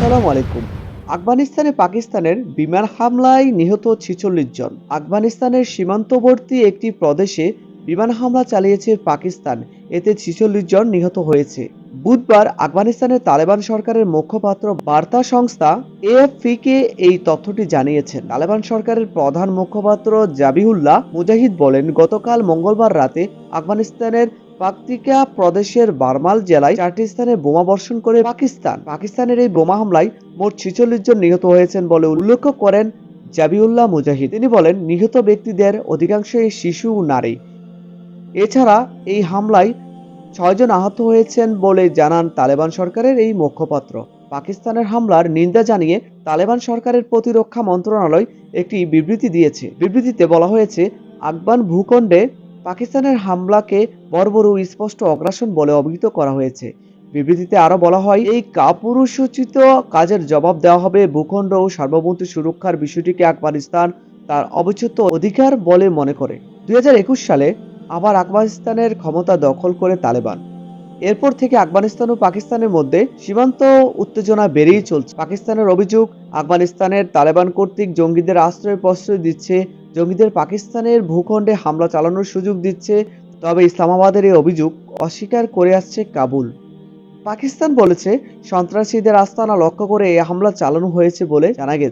আসসালামু আলাইকুম। আফগানিস্তানে পাকিস্তানের বিমান হামলায় নিহত ছিচল্লিশ জন। আফগানিস্তানের সীমান্তবর্তী একটি প্রদেশে বিমান হামলা চালিয়েছে পাকিস্তান। এতে ছিচল্লিশ জন নিহত হয়েছে। বুধবার আফগানিস্তানের তালেবান সরকারের মুখপাত্র বার্তা সংস্থা এএফপিকে এই তথ্যটি জানিয়েছেন। তালেবান সরকারের প্রধান মুখপাত্র জাবিহুল্লাহ মুজাহিদ বলেন, গতকাল মঙ্গলবার রাতে আফগানিস্তানের পাকতিকা প্রদেশের বারমাল জেলায় চারটি স্থানে বোমা বর্ষণ করে পাকিস্তান। পাকিস্তানের এই বোমা হামলায় মোট ছিচল্লিশ জন নিহত হয়েছেন বলে উল্লেখ করেন জাবিউল্লাহ মুজাহিদ। তিনি বলেন, নিহত ব্যক্তিদের অধিকাংশই শিশু ও নারী। এছাড়া এই হামলায় ছয়জন আহত হয়েছেন বলে জানান তালেবান সরকারের এই মুখপাত্র। পাকিস্তানের হামলার নিন্দা জানিয়ে তালেবান সরকারের প্রতিরক্ষা মন্ত্রণালয় একটি বিবৃতি দিয়েছে। বিবৃতিতে বলা হয়েছে আফগান ভূখণ্ডে পাকিস্তানের হামলাকে বর্বর ও স্পষ্ট অগ্রাসন বলে অভিহিত করা হয়েছে। বিবৃতিতে আরও বলা হয়, এই কাপুরুষোচিত কাজের জবাব দেওয়া হবে ভূখণ্ড ও সার্বভৌমত্ব সুরক্ষার বিষয়টিকে আফগানিস্তান তার অবিচ্ছেদ্য অধিকার বলে মনে করে। দুই হাজার একুশ সালে আবার আফগানিস্তানের ক্ষমতা দখল করে তালেবান। এরপর থেকে আফগানিস্তান ও পাকিস্তানের মধ্যে সীমান্ত উত্তেজনা বেড়েই চলছে। পাকিস্তানের অভিযোগ, আফগানিস্তানের তালেবান কর্তৃক জঙ্গিদের আশ্রয় প্রশ্রয় দিচ্ছে জঙ্গিদের পাকিস্তানের ভূখণ্ডে হামলা চালানোর সুযোগ দিচ্ছে, তবে ইসলামাবাদের এই অভিযোগ অস্বীকার করে আসছে কাবুল। পাকিস্তান বলেছে, সন্ত্রাসীদের আস্তানা লক্ষ্য করে এই হামলা চালানো হয়েছে বলে জানা গেছে।